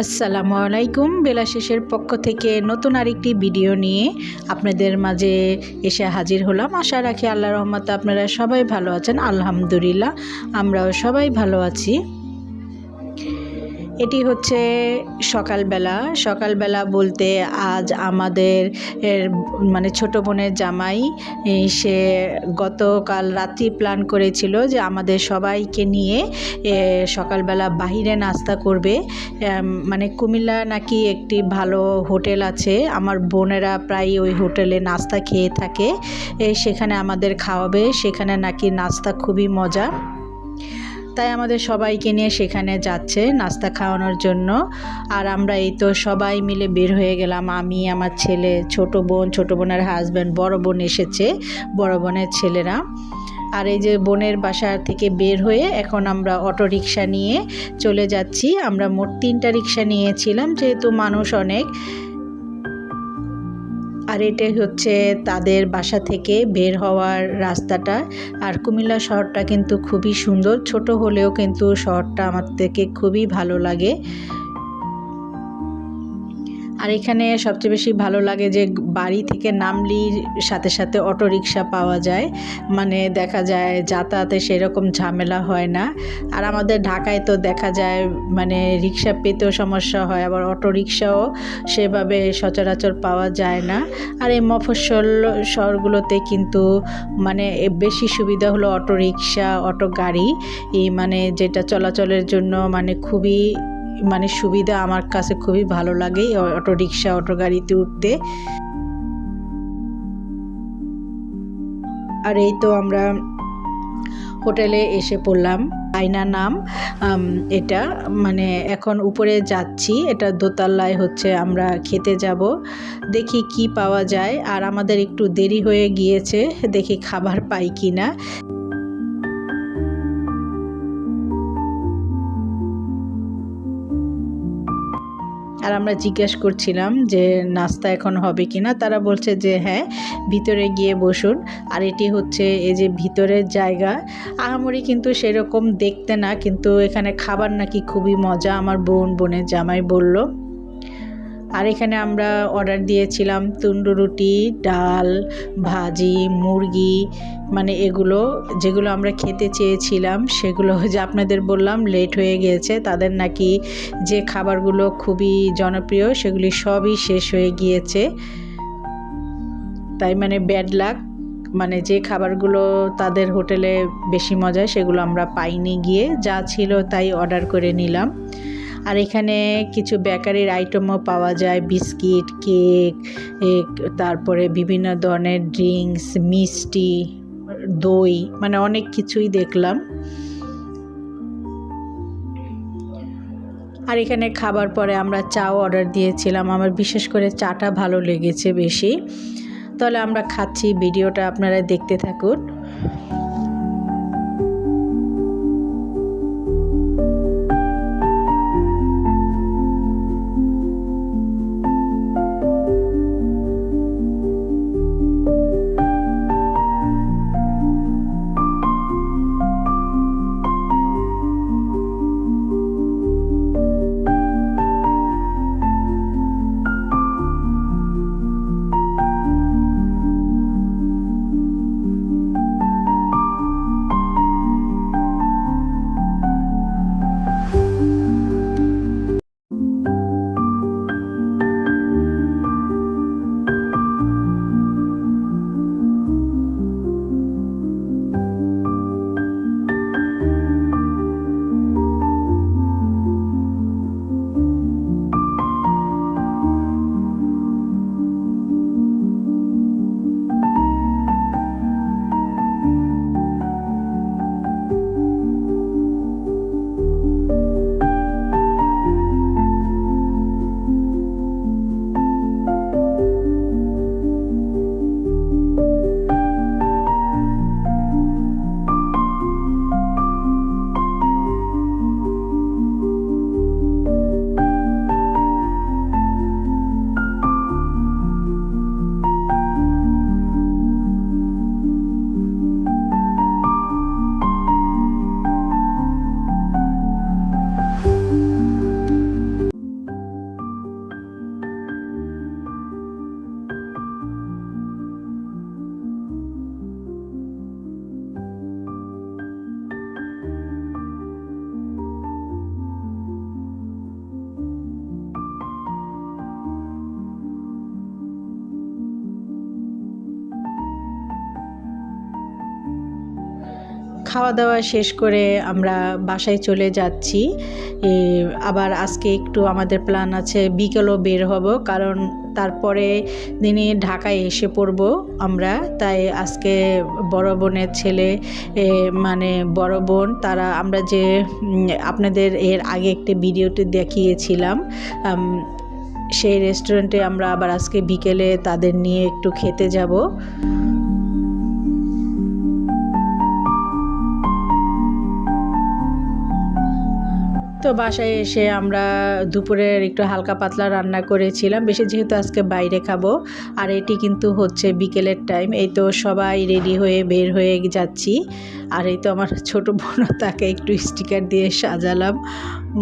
আসসালামু আলাইকুম বেলা শেষের পক্ষ থেকে নতুন আরেকটি ভিডিও নিয়ে আপনাদের মাঝে এসে হাজির হলাম। আশা রাখি আল্লাহ রহমতে আপনারা সবাই ভালো আছেন। আলহামদুলিল্লাহ, আমরাও সবাই ভালো আছি। এটি হচ্ছে সকালবেলা। সকালবেলা বলতে আজ আমাদের মানে ছোট বোনের জামাই সে গতকাল রাত্রি প্ল্যান করেছিল যে আমাদের সবাইকে নিয়ে সকালবেলা বাহিরে নাস্তা করবে। মানে কুমিল্লা নাকি একটি ভালো হোটেল আছে। আমার বোনেরা প্রায় ওই হোটেলে নাস্তা খেয়ে থাকে। সেখানে আমাদের খাওয়াবে। সেখানে নাকি নাস্তা খুবই মজা। তাই আমাদের সবাইকে নিয়ে সেখানে যাচ্ছে নাস্তা খাওয়ানোর জন্য। আর আমরা এই তো সবাই মিলে বের হয়ে গেলাম। আমি, আমার ছেলে, ছোট বোন, ছোট বোনের হাজব্যান্ড বড় বোন এসেছে, বড় বোনের ছেলেরা। আর এই যে বোনের বাসা থেকে বের হয়ে এখন আমরা অটো রিক্সা নিয়ে চলে যাচ্ছি। আমরা মোট তিনটা রিক্সা নিয়েছিলাম, যেহেতু মানুষ অনেক। আর এটা হচ্ছে তাদের বাসা থেকে বের হওয়ার রাস্তাটা। আর কুমিল্লা শহরটা কিন্তু খুবই সুন্দর। ছোট হলেও কিন্তু শহরটা আমার থেকে খুবই ভালো লাগে। আর এখানে সবচেয়ে বেশি ভালো লাগে যে বাড়ি থেকে নামলির সাথে সাথে অটো রিক্সা পাওয়া যায়। মানে দেখা যায় যাতায়াতে সেরকম ঝামেলা হয় না। আর আমাদের ঢাকায় তো দেখা যায় মানে রিক্সা পেতেও সমস্যা হয়, আবার অটো রিক্সাও সেভাবে সচরাচর পাওয়া যায় না। আর এই মফস্বল শহরগুলোতে কিন্তু মানে বেশি সুবিধা হলো অটো রিক্সা অটো গাড়ি। এই মানে যেটা চলাচলের জন্য মানে খুবই মানে সুবিধা আমার কাছে খুবই ভালো লাগে অটো রিক্সা অটো গাড়িতে উঠতে। আর এই তো আমরা হোটেলে এসে পড়লাম। আয়না নাম এটা মানে এখন উপরে যাচ্ছি। এটা দোতলায় হচ্ছে আমরা খেতে যাব। দেখি কি পাওয়া যায়। আর আমাদের একটু দেরি হয়ে গিয়েছে, দেখি খাবার পাই কি না আর আমরা জিজ্ঞাসা করছিলাম যে নাস্তা এখন হবে কি না তারা বলছে যে হ্যাঁ ভিতরে গিয়ে বসুন। আর এটি হচ্ছে এই যে ভিতরের জায়গা। আহামরি কিন্তু সেরকম দেখতে না, কিন্তু এখানে খাবার নাকি খুবই মজা। আমার বোন, বোনের জামাই বলল। আর এখানে আমরা অর্ডার দিয়েছিলাম তুন্ডু রুটি, ডাল, ভাজি, মুরগি মানে এগুলো যেগুলো আমরা খেতে চেয়েছিলাম সেগুলো যে আপনাদের বললাম লেট হয়ে গিয়েছে, তাদের নাকি যে খাবারগুলো খুবই জনপ্রিয় সেগুলি সবই শেষ হয়ে গিয়েছে। তাই মানে ব্যাড লাক মানে যে খাবারগুলো তাদের হোটেলে বেশি মজা সেগুলো আমরা পাইনি গিয়ে, যা ছিল তাই অর্ডার করে নিলাম। আর এখানে কিছু বেকারির আইটেমও পাওয়া যায়, বিস্কিট, কেক তারপরে বিভিন্ন ধরনের ড্রিঙ্কস মিষ্টি, দই মানে অনেক কিছুই দেখলাম। আর এখানে খাবার পরে আমরা চাও অর্ডার দিয়েছিলাম, আমার বিশেষ করে চাটা ভালো লেগেছে বেশি। তাহলে আমরা খাচ্ছি, ভিডিওটা আপনারা দেখতে থাকুন। খাওয়া দাওয়া শেষ করে আমরা বাসায় চলে যাচ্ছি। আবার আজকে একটু আমাদের প্ল্যান আছে বিকেলও বের হব, কারণ তারপরে দিনে ঢাকায় এসে পড়ব আমরা। তাই আজকে বড় বোনের ছেলে মানে বড় বোন, তারা আমরা যে আপনাদের এর আগে একটি ভিডিওতে দেখিয়েছিলাম সেই রেস্টুরেন্টে আমরা আবার আজকে বিকেলে তাদের নিয়ে একটু খেতে যাব। তো বাসায় এসে আমরা দুপুরের একটু হালকা পাতলা রান্না করেছিলাম। বেশি যেহেতু আজকে বাইরে খাব, আর এটি কিন্তু হচ্ছে বিকেলের টাইম। এই তো সবাই রেডি হয়ে বের হয়ে যাচ্ছি। আর এই তো আমার ছোট বোনও তাকে একটু স্টিকার দিয়ে সাজালাম।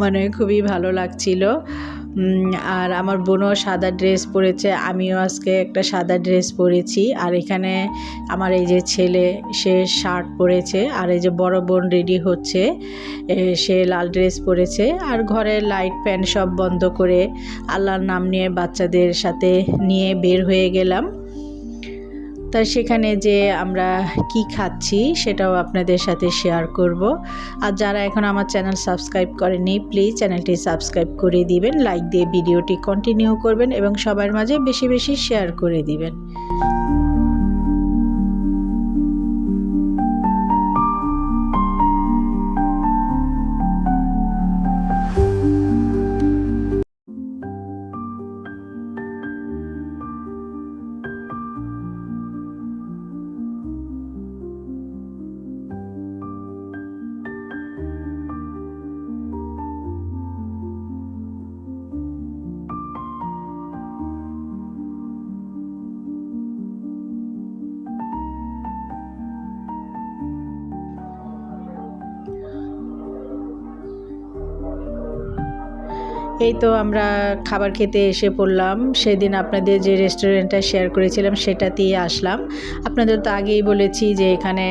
মানে খুবই ভালো লাগছিল। আর আমার বোনও সাদা ড্রেস পরেছে, আমিও আজকে একটা সাদা ড্রেস পরেছি। আর এখানে আমার এই যে ছেলে, সে শার্ট পরেছে, আর এই যে বড় বোন রেডি হচ্ছে সে লাল ড্রেস পরেছে। আর ঘরে লাইট, ফ্যান সব বন্ধ করে আল্লাহর নাম নিয়ে বাচ্চাদের সাথে নিয়ে বের হয়ে গেলাম। তাই সেখানে যে আমরা কি খাচ্ছি সেটাও আপনাদের সাথে শেয়ার করব। আর যারা এখন আমার চ্যানেল সাবস্ক্রাইব করেনি প্লিজ চ্যানেলটি সাবস্ক্রাইব করে দিবেন লাইক দিয়ে ভিডিওটি কন্টিনিউ করবেন এবং সবার মাঝে বেশি বেশি শেয়ার করে দিবেন। এই তো আমরা খাবার খেতে এসে পড়লাম। সেদিন আপনাদের যে রেস্টুরেন্টটা শেয়ার করেছিলাম, সেটাতেই আসলাম। আপনাদের তো আগেই বলেছি যে এখানে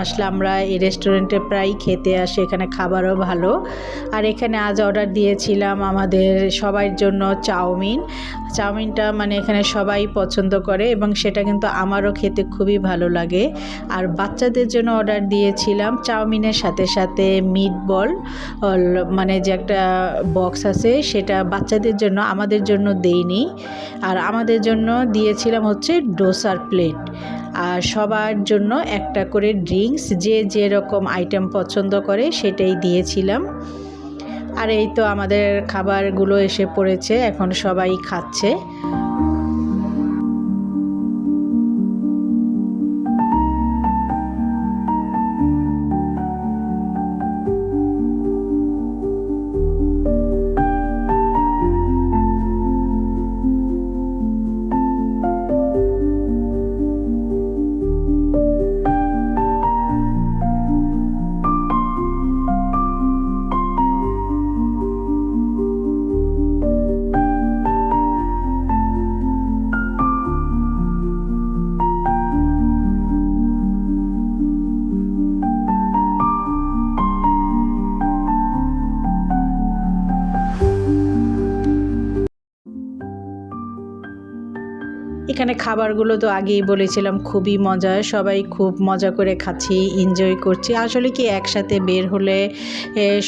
আসলে আমরা এই রেস্টুরেন্টে প্রায় খেতে আসি, এখানে খাবারও ভালো। আর এখানে আজ অর্ডার দিয়েছিলাম আমাদের সবার জন্য চাউমিন। চাউমিনটা মানে এখানে সবাই পছন্দ করে এবং সেটা কিন্তু আমারও খেতে খুবই ভালো লাগে। আর বাচ্চাদের জন্য অর্ডার দিয়েছিলাম চাউমিনের সাথে সাথে মিট বল মানে যে একটা বক্স আছে সেটা বাচ্চাদের জন্য আমাদের জন্য দেইনি। আর আমাদের জন্য দিয়েছিলাম হচ্ছে ডোসার প্লেট। আর সবার জন্য একটা করে ড্রিঙ্কস, যে যেরকম আইটেম পছন্দ করে সেটাই দিয়েছিলাম। আর এই তো আমাদের খাবারগুলো এসে পড়েছে, এখন সবাই খাচ্ছে। এখানে খাবারগুলো তো আগেই বলেছিলাম, খুবই মজা। সবাই খুব মজা করে খাচ্ছি এনজয় করছি। আসলে কি একসাথে বের হলে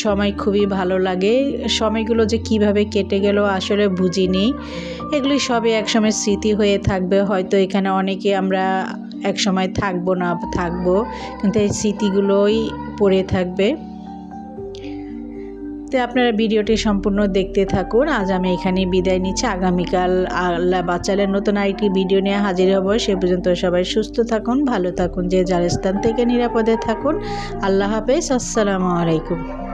সময় খুবই ভালো লাগে। সময়গুলো যে কীভাবে কেটে গেল আসলে বুঝিনি। এগুলি সবই একসময় স্মৃতি হয়ে থাকবে। হয়তো এখানে অনেকে আমরা একসময় থাকব না, থাকব, কিন্তু এই স্মৃতিগুলোই পড়ে থাকবে। তো আপনারা ভিডিওটি সম্পূর্ণ দেখতে থাকুন। আজ আমি এখানে বিদায় নিচ্ছি। আগামীকাল আল্লাহ বাচ্চালের নতুন আরেকটি ভিডিও নিয়ে হাজির হব। সে পর্যন্ত সবাই সুস্থ থাকুন, ভালো থাকুন, যে যার স্থান থেকে নিরাপদে থাকুন। আল্লাহ হাফেজ। আসসালামু আলাইকুম।